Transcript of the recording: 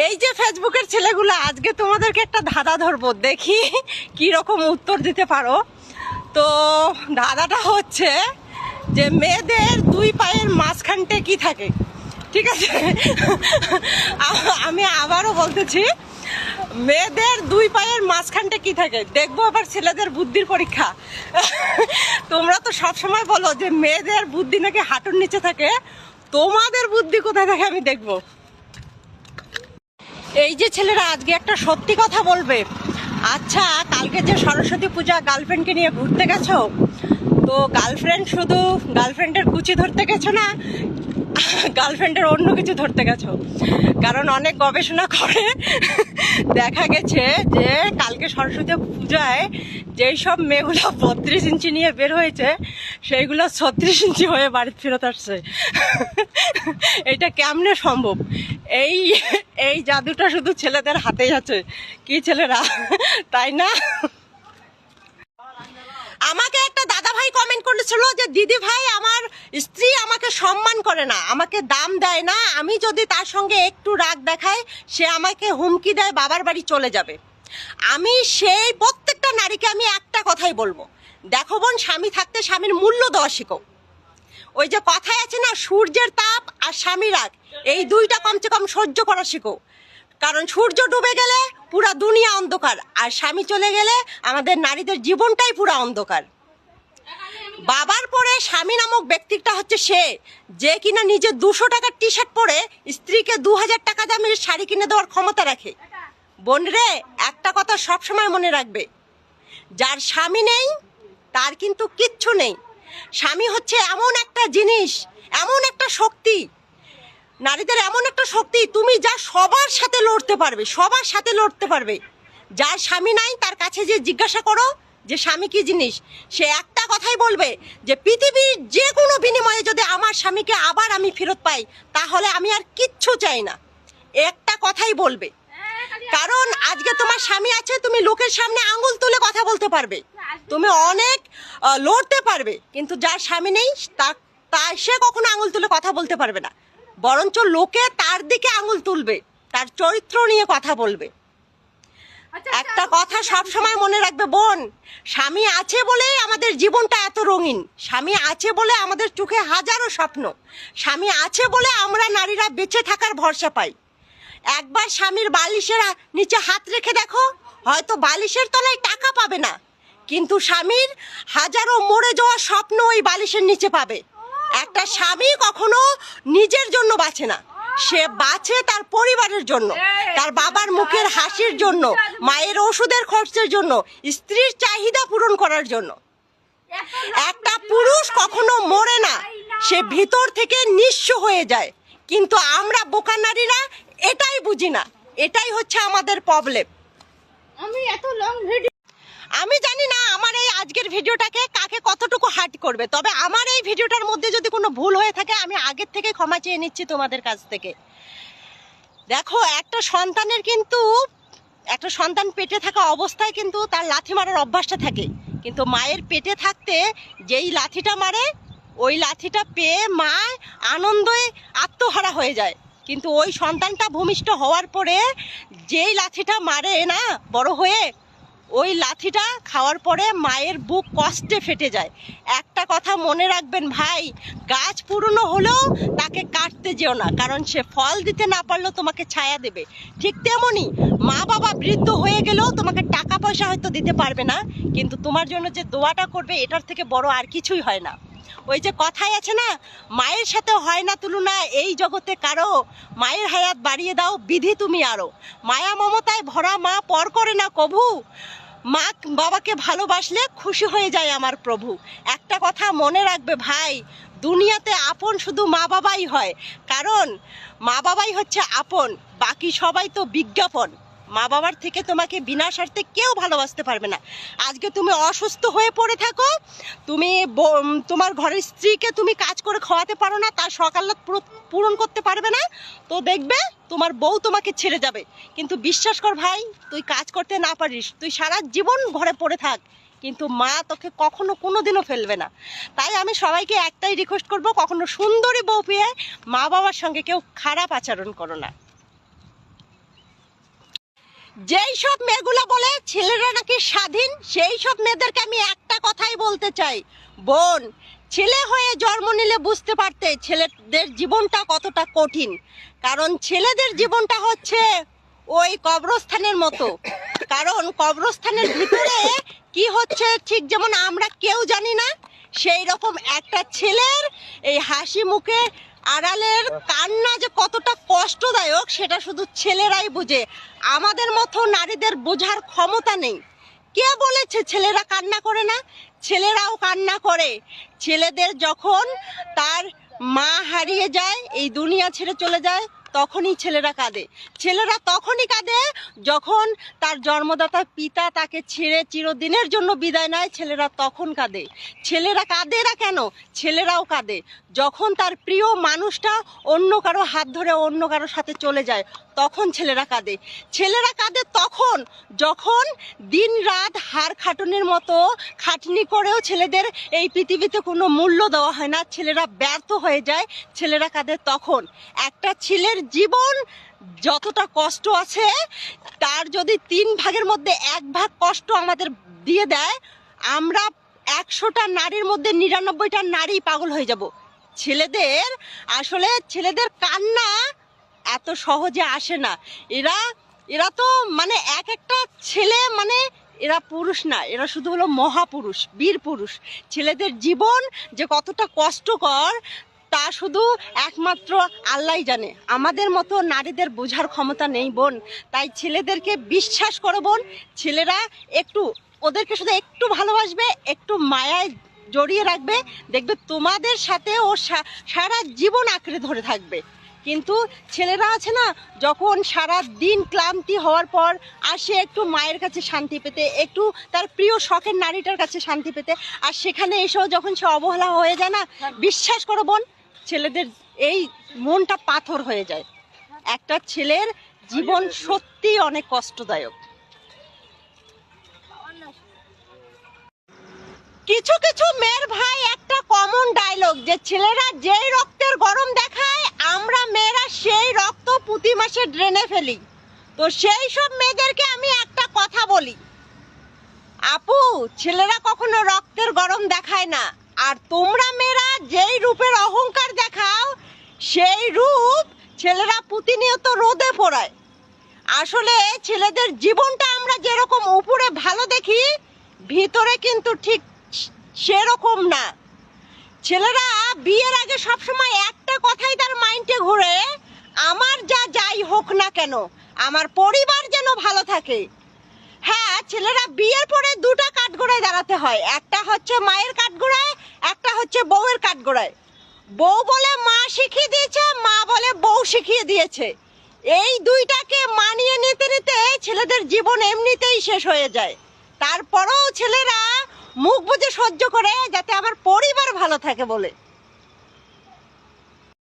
এই যে ফেসবুকের ছেলেগুলো, আজকে তোমাদেরকে একটা ধাঁধা ধরবো, দেখি কি রকম উত্তর দিতে পারো। তো ধাঁধাটা হচ্ছে যে মেয়েদের দুই পায়ের মাঝখানটে কি থাকে? ঠিক আছে? আমি আবারও বলতেছি, মেয়েদের দুই পায়ের মাঝখানটা কি থাকে? দেখব আবার ছেলেদের বুদ্ধির পরীক্ষা। তোমরা তো সব সময় বলো যে মেয়েদের বুদ্ধি নাকি হাঁটুর নিচে থাকে? তোমাদের বুদ্ধি কোথায় থাকে আমি দেখব। এই যে ছেলেরা, আজকে একটা সত্যি কথা বলবে। আচ্ছা কালকে যে সরস্বতী পূজা গার্লফ্রেন্ডকে নিয়ে ঘুরতে গেছো? তো গার্লফ্রেন্ড শুধু গার্লফ্রেন্ডের কুচি ধরতে গেছো না, গার্লফ্রেন্ডের অন্য কিছু ধরতে গেছো? কারণ অনেক গবেষণা করে দেখা গেছে যে কালকে সরস্বতী পূজায় যেই সব মেয়েগুলো বত্রিশ ইঞ্চি নিয়ে বের হয়েছে, সেইগুলো ছত্রিশ ইঞ্চি হয়ে বাড়ি ফেরত আসছে। এটা কেমনে সম্ভব? এই এই জাদুটা শুধু ছেলেদের হাতেই আছে। কি ছেলেরা? তাই না? আমাকে একটা দাদা ভাই কমেন্ট করেছিল যে দিদি ভাই আমার স্ত্রী আমাকে সম্মান করে না, আমাকে দাম দেয় না। আমি যদি তার সঙ্গে একটু রাগ দেখাই, সে আমাকে হুমকি দেয়, বাবার বাড়ি চলে যাবে। আমি সেই প্রত্যেকটা নারীকে আমি একটা কথাই বলব। দেখো বোন, স্বামী থাকতে স্বামীর মূল্য দেওয়া শিখো। ওই যে কথায় আছে না, সূর্যের তাপ আর স্বামী রাগ, এই দুইটা কমসে কম সহ্য করা শিখো। কারণ সূর্য ডুবে গেলে পুরা দুনিয়া অন্ধকার, আর স্বামী চলে গেলে আমাদের নারীদের জীবনটাই পুরা অন্ধকার। বাবার পরে স্বামী নামক ব্যক্তিটা হচ্ছে সে, যে কিনা নিজে দুশো টাকার টি শার্ট পরে স্ত্রীকে দু হাজার টাকা দামের শাড়ি কিনে দেওয়ার ক্ষমতা রাখে। বোন রে, একটা কথা সবসময় মনে রাখবে, যার স্বামী নেই, তার কিন্তু কিচ্ছু নেই। স্বামী হচ্ছে এমন একটা জিনিস, এমন একটা শক্তি। নারীদের এমন একটা শক্তি, তুমি যা সবার সাথে লড়তে পারবে, সবার সাথে লড়তে পারবে। যার স্বামী নাই, তার কাছে যে জিজ্ঞাসা করো, যে স্বামী কি জিনিস, সে একটা কথাই বলবে যে, পৃথিবীর যে কোনো বিনিময়ে যদি আমার স্বামীকে আবার আমি ফেরত পাই, তাহলে আমি আর কিচ্ছু চাই না। একটা কথাই বলবে। কারণ আজকে তোমার স্বামী আছে তুমি লোকের সামনে আঙ্গুল তুলে কথা বলতে পারবে। তুমি অনেক লড়তে পারবে কিন্তু যার স্বামী নেই তা তা সে কখনো আঙ্গুল তুলে কথা বলতে পারবে না। বরঞ্চ লোকে তার দিকে আঙ্গুল তুলবে তার চরিত্র নিয়ে কথা বলবে। একটা কথা সব সময় মনে রাখবে বোন স্বামী আছে বলেই আমাদের জীবনটা এত রঙিন। স্বামী আছে বলে আমাদের চোখে হাজারো স্বপ্ন। স্বামী আছে বলে আমরা নারীরা বেঁচে থাকার ভরসা পাই। একবার স্বামীর বালিশের নিচে হাত রেখে দেখো, হয়তো বালিশের তলায় টাকা পাবে না। কিন্তু স্বামীর হাজারো মরে যাওয়া স্বপ্ন ওই বালিশের নিচে পাবে। একটা স্বামী কখনো নিজের জন্য বাঁচে না। সে বাঁচে তার পরিবারের জন্য, তার বাবার মুখের হাসির জন্য, মায়ের ওষুধের খরচের জন্য, স্ত্রীর চাহিদা পূরণ করার জন্য। একটা পুরুষ কখনো মরে না, সে ভিতর থেকে নিঃস্ব হয়ে যায়। কিন্তু আমরা বোকা নারীরা এটাই বুঝি না। এটাই হচ্ছে আমাদের প্রবলেম আমি এত লং ভিডিও আমি জানি না আমার এই আজকের ভিডিওটাকে কাকে কতটুকু হার্ট করবে তবে আমার এই ভিডিওটার মধ্যে যদি কোনো ভুল হয়ে থাকে আমি আগের থেকে ক্ষমা চেয়ে নিচ্ছি তোমাদের কাছ থেকে। দেখো একটা সন্তানের কিন্তু একটা সন্তান পেটে থাকা অবস্থায় কিন্তু তার লাথি মারার অভ্যাসটা থাকে। কিন্তু মায়ের পেটে থাকতে যেই লাথিটা মারে ওই লাথিটা পেয়ে মা আনন্দে আত্মহারা হয়ে যায়। কিন্তু ওই সন্তানটা ভূমিষ্ঠ হওয়ার পরে যেই লাথিটা মারে না, বড় হয়ে, ওই লাথিটা খাওয়ার পরে মায়ের বুক কষ্টে ফেটে যায়। একটা কথা মনে রাখবেন ভাই, গাছ পুরনো হলেও তাকে কাটতে যেও না, কারণ সে ফল দিতে না পারলেও তোমাকে ছায়া দেবে। ঠিক তেমনই মা বাবা বৃদ্ধ হয়ে গেলেও তোমাকে টাকা পয়সা হয়তো দিতে পারবে না, কিন্তু তোমার জন্য যে দোয়াটা করবে, এটার থেকে বড় আর কিছুই হয় না। ওই যে কথাই আছে না, মায়ের সাথে হয় না তুলনা, এই জগতে কারও। মায়ের হায়াত বাড়িয়ে দাও, বিধি তুমি আরও। মায়া মমতায় ভরা মা পর করে না কভু। মা বাবাকে ভালোবাসলে খুশি হয়ে যায় আমার প্রভু। একটা কথা মনে রাখবে ভাই, দুনিয়াতে আপন শুধু মা বাবাই হয়। কারণ মা বাবাই হচ্ছে আপন, বাকি সবাই তো বিজ্ঞাপন। মা বাবার থেকে তোমাকে বিনা স্বার্থে কেউ ভালোবাসতে পারবে না। আজকে তুমি অসুস্থ হয়ে পড়ে থাকো, তুমি তোমার ঘরের স্ত্রীকে তুমি কাজ করে খাওয়াতে পারো না, তার সকাল্লাত পূরণ করতে পারবে না। তো দেখবে, তোমার বউ তোমাকে ছেড়ে যাবে। কিন্তু বিশ্বাস কর ভাই, তুই কাজ করতে না পারিস, তুই সারা জীবন ঘরে পড়ে থাক। কিন্তু মা তোকে কখনো কোনোদিনও ফেলবে না। তাই আমি সবাইকে একটাই রিকোয়েস্ট করব, কখনো সুন্দরী বউ পেয়ে মা বাবার সঙ্গে কেউ খারাপ আচরণ করো না। যেই সব মেয়েগুলো বলে ছেলেরা নাকি স্বাধীন, সেই সব মেয়েদেরকে আমি একটা কথাই বলতে চাই। বোন, ছেলে হয়ে জন্ম নিলে বুঝতে পারতে ছেলেদের জীবনটা কতটা কঠিন। কারণ ছেলেদের জীবনটা হচ্ছে ওই কবরস্থানের মতো। কারণ কবরস্থানের ভিতরে কি হচ্ছে ঠিক যেমন আমরা কেউ জানি না, সেই রকম একটা ছেলের এই হাসি মুখে আড়ালের কান্না যে কতটা কষ্টদায়ক, সেটা শুধু ছেলেরাই বুঝে। আমাদের মতো নারীদের বোঝার ক্ষমতা নেই। কে বলেছে ছেলেরা কান্না করে না? ছেলেরাও কান্না করে। ছেলেদের যখন তার মা হারিয়ে যায়, এই দুনিয়া ছেড়ে চলে যায় তখনই ছেলেরা কাঁদে। ছেলেরা তখনই কাঁদে যখন তার জন্মদাতা পিতা তাকে ছেড়ে চিরদিনের জন্য বিদায় নেয়, ছেলেরা তখন কাঁদে। ছেলেরা কাঁদে না কেন? ছেলেরাও কাঁদে। যখন তার প্রিয় মানুষটা অন্য কারও হাত ধরে অন্য কারও সাথে চলে যায়, তখন ছেলেরা কাঁদে। ছেলেরা কাঁদে তখন যখন দিন রাত হাড় খাটুনির মতো খাটনি করেও ছেলেদের এই পৃথিবীতে কোনো মূল্য দেওয়া হয় না। ছেলেরা ব্যর্থ হয়ে যায়, ছেলেরা কাঁদে তখন। একটা ছেলের জীবন যতটা কষ্ট আছে, তার যদি তিন ভাগের মধ্যে এক ভাগ কষ্ট আমাদের দিয়ে দেয়, আমরা একশোটা নারীর মধ্যে নিরানব্বইটা নারী পাগল হয়ে যাব। ছেলেদের, আসলে ছেলেদের কান্না এত সহজে আসে না। এরা এরা তো মানে এক একটা ছেলে মানে এরা পুরুষ না, এরা শুধু হলো মহাপুরুষ বীর পুরুষ ছেলেদের জীবন যে কতটা কষ্টকর তা শুধু একমাত্র আল্লাহই জানে। আমাদের মতো নারীদের বোঝার ক্ষমতা নেই বোন। তাই ছেলেদেরকে বিশ্বাস করো বোন। ছেলেরা একটু ওদেরকে শুধু একটু ভালোবাসবে একটু মায়ায় জড়িয়ে রাখবে। দেখবে তোমাদের সাথে ও সারা জীবন আঁকড়ে ধরে থাকবে। কিন্তু ছেলেরা আছে না যখন সারা দিন ক্লান্তি হওয়ার পর আসে একটু মায়ের কাছে শান্তি পেতে একটু তার প্রিয় শখের নারীটার কাছে শান্তি পেতে আর সেখানে এসেও যখন সে অবহেলা হয়ে যায় না বিশ্বাস করো বোন ছেলেদের এই মনটা পাথর হয়ে যায়। একটা ছেলের জীবন সত্যিই অনেক কষ্টদায়ক। কিছু কিছু মেয়ের ভাই একটা কমন ডায়লগ যে, ছেলেরা যেই রক্তের গরম দেখায়, আমরা মেয়েরা সেই রক্ত প্রতি মাসে ড্রেনে ফেলি। তো সেই সব মেয়েদেরকে আমি একটা কথা বলি। আপু, ছেলেরা কখনো রক্তের গরম দেখায় না। আর তোমরা মেয়েরা দেখাও সেই রূপ ছেলেরা প্রতিনিয়ত রোদে পোড়ায়। আসলে ছেলেদের জীবনটা আমরা যেরকম উপরে ভালো দেখি, ভিতরে কিন্তু ঠিক সেরকম না। ছেলেরা বিয়ের আগে সবসময় একটা কথাই তার মাইন্ডে ঘুরে, আমার যা যাই হোক না কেন, আমার পরিবার যেন ভালো থাকে। হ্যাঁ ছেলেরা বিয়ের পরে দুটো কাঠগোড়ায় দাঁড়াতে হয়। একটা হচ্ছে মায়ের কাঠগোড়ায়, একটা হচ্ছে বউয়ের কাঠগোড়ায়। বউ বলে, মা শিখিয়ে শিখিয়ে দিয়েছে। এই দুইটাকে মানিয়ে নিতে নিতে ছেলেদের জীবন এমনিতেই শেষ হয়ে যায়। তারপরও ছেলেরা মুখ বুঝে সহ্য করে যাতে আমার পরিবার ভালো থাকে বলে।